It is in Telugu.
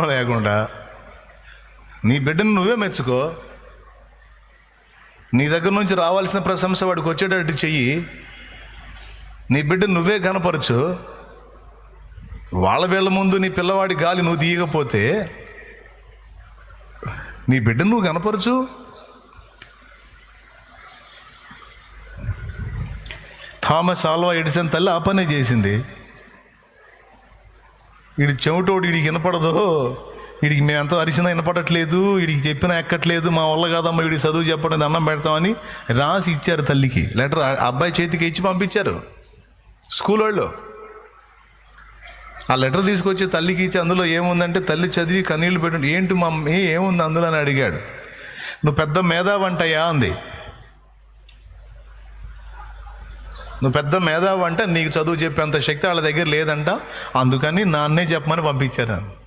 లేకుండా. నీ బిడ్డను నువ్వే మెచ్చుకో. నీ దగ్గర నుంచి రావాల్సిన ప్రశంస వాడికి వచ్చేటట్టు చెయ్యి. నీ బిడ్డ నువ్వే కనపరచు వాళ్ళ వీళ్ళ ముందు నీ పిల్లవాడి గాలి నువ్వు తీయకపోతే నీ బిడ్డను నువ్వు కనపరచు థామస్ ఆల్వా ఎడిసన్ తల్లి ఆ పనే చేసింది. వీడి చెవిటోడు వీడికి వినపడదు. వీడికి మేము ఎంతో అరిసినా వినపడట్లేదు. వీడికి చెప్పినా ఎక్కట్లేదు. మా వల్ల కాదమ్మా వీడి చదువు చెప్పడం దండం పెడతామని రాసి ఇచ్చారు తల్లికి. లెటర్ అబ్బాయి చేతికి ఇచ్చి పంపించారు. స్కూల్ వాళ్ళు. ఆ లెటర్ తీసుకొచ్చి తల్లికి ఇచ్చి అందులో ఏముందంటే తల్లి చదివి కన్నీళ్ళు పెట్టి ఏంటి మమ్మీ ఏముంది అందులో? అని అడిగాడు. నువ్వు పెద్ద మేధావంటయ్యా అంది. నువ్వు పెద్ద మేధావు అంటే నీకు చదువు చెప్పేంత శక్తి వాళ్ళ దగ్గర లేదంట. అందుకని నాన్నే చెప్పమని పంపించారు